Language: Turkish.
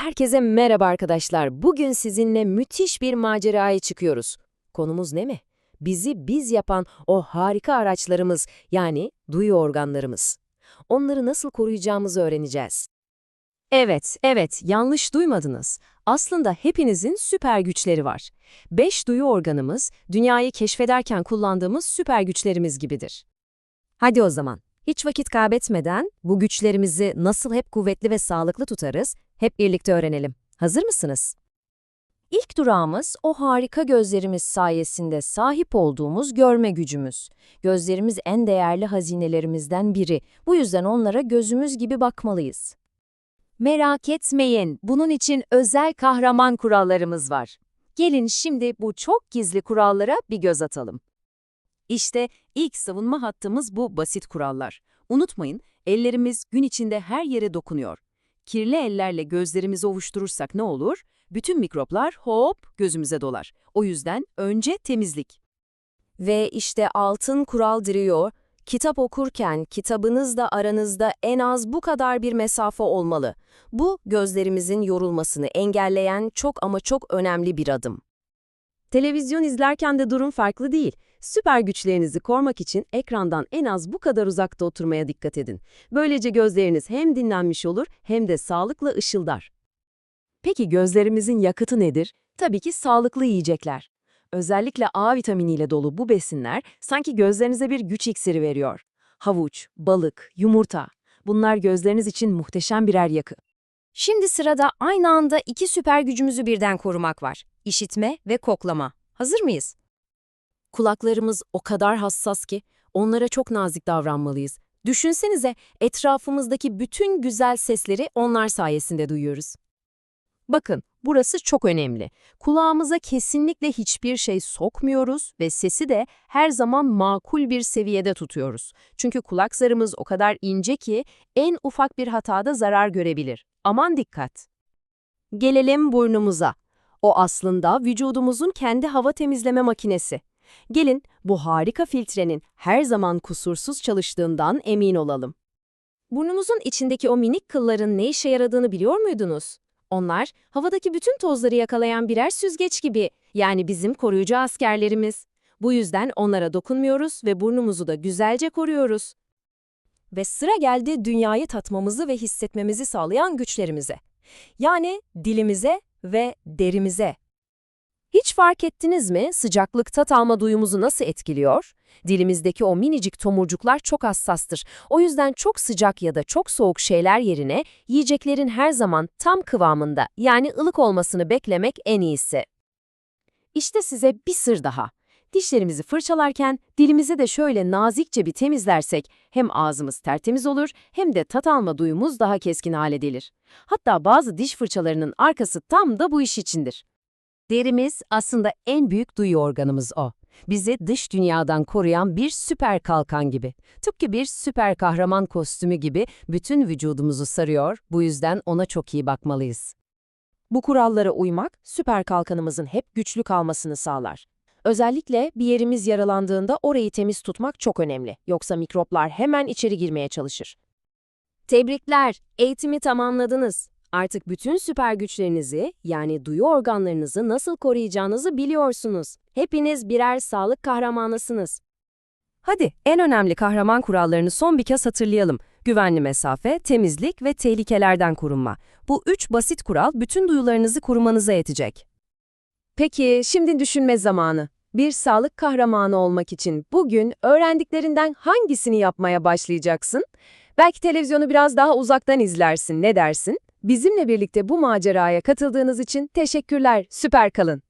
Herkese merhaba arkadaşlar. Bugün sizinle müthiş bir maceraya çıkıyoruz. Konumuz ne mi? Bizi biz yapan o harika araçlarımız yani duyu organlarımız. Onları nasıl koruyacağımızı öğreneceğiz. Evet, evet, yanlış duymadınız. Aslında hepinizin süper güçleri var. Beş duyu organımız, dünyayı keşfederken kullandığımız süper güçlerimiz gibidir. Hadi o zaman, hiç vakit kaybetmeden bu güçlerimizi nasıl hep kuvvetli ve sağlıklı tutarız, hep birlikte öğrenelim. Hazır mısınız? İlk durağımız o harika gözlerimiz sayesinde sahip olduğumuz görme gücümüz. Gözlerimiz en değerli hazinelerimizden biri. Bu yüzden onlara gözümüz gibi bakmalıyız. Merak etmeyin, bunun için özel kahraman kurallarımız var. Gelin şimdi bu çok gizli kurallara bir göz atalım. İşte ilk savunma hattımız bu basit kurallar. Unutmayın, ellerimiz gün içinde her yere dokunuyor. Kirli ellerle gözlerimizi ovuşturursak ne olur? Bütün mikroplar hop gözümüze dolar. O yüzden önce temizlik. Ve işte altın kural diriyor. Kitap okurken kitabınızla aranızda en az bu kadar bir mesafe olmalı. Bu gözlerimizin yorulmasını engelleyen çok ama çok önemli bir adım. Televizyon izlerken de durum farklı değil. Süper güçlerinizi korumak için ekrandan en az bu kadar uzakta oturmaya dikkat edin. Böylece gözleriniz hem dinlenmiş olur hem de sağlıkla ışıldar. Peki gözlerimizin yakıtı nedir? Tabii ki sağlıklı yiyecekler. Özellikle A vitaminiyle dolu bu besinler sanki gözlerinize bir güç iksiri veriyor. Havuç, balık, yumurta. Bunlar gözleriniz için muhteşem birer yakı. Şimdi sırada aynı anda iki süper gücümüzü birden korumak var. İşitme ve koklama. Hazır mıyız? Kulaklarımız o kadar hassas ki onlara çok nazik davranmalıyız. Düşünsenize etrafımızdaki bütün güzel sesleri onlar sayesinde duyuyoruz. Bakın, burası çok önemli. Kulağımıza kesinlikle hiçbir şey sokmuyoruz ve sesi de her zaman makul bir seviyede tutuyoruz. Çünkü kulak zarımız o kadar ince ki en ufak bir hatada zarar görebilir. Aman dikkat! Gelelim burnumuza. O aslında vücudumuzun kendi hava temizleme makinesi. Gelin bu harika filtrenin her zaman kusursuz çalıştığından emin olalım. Burnumuzun içindeki o minik kılların ne işe yaradığını biliyor muydunuz? Onlar, havadaki bütün tozları yakalayan birer süzgeç gibi, yani bizim koruyucu askerlerimiz. Bu yüzden onlara dokunmuyoruz ve burnumuzu da güzelce koruyoruz. Ve sıra geldi dünyayı tatmamızı ve hissetmemizi sağlayan güçlerimize. Yani dilimize ve derimize. Hiç fark ettiniz mi sıcaklık tat alma duyumuzu nasıl etkiliyor? Dilimizdeki o minicik tomurcuklar çok hassastır. O yüzden çok sıcak ya da çok soğuk şeyler yerine yiyeceklerin her zaman tam kıvamında yani ılık olmasını beklemek en iyisi. İşte size bir sır daha. Dişlerimizi fırçalarken dilimizi de şöyle nazikçe bir temizlersek hem ağzımız tertemiz olur hem de tat alma duyumuz daha keskin hale gelir. Hatta bazı diş fırçalarının arkası tam da bu iş içindir. Derimiz aslında en büyük duyu organımız o. Bizi dış dünyadan koruyan bir süper kalkan gibi. Tıpkı bir süper kahraman kostümü gibi bütün vücudumuzu sarıyor, bu yüzden ona çok iyi bakmalıyız. Bu kurallara uymak, süper kalkanımızın hep güçlü kalmasını sağlar. Özellikle bir yerimiz yaralandığında orayı temiz tutmak çok önemli. Yoksa mikroplar hemen içeri girmeye çalışır. Tebrikler, eğitimi tamamladınız. Artık bütün süper güçlerinizi, yani duyu organlarınızı nasıl koruyacağınızı biliyorsunuz. Hepiniz birer sağlık kahramanısınız. Hadi en önemli kahraman kurallarını son bir kez hatırlayalım. Güvenli mesafe, temizlik ve tehlikelerden korunma. Bu üç basit kural bütün duyularınızı korumanıza yetecek. Peki şimdi düşünme zamanı. Bir sağlık kahramanı olmak için bugün öğrendiklerinden hangisini yapmaya başlayacaksın? Belki televizyonu biraz daha uzaktan izlersin, ne dersin? Bizimle birlikte bu maceraya katıldığınız için teşekkürler, süper kalın.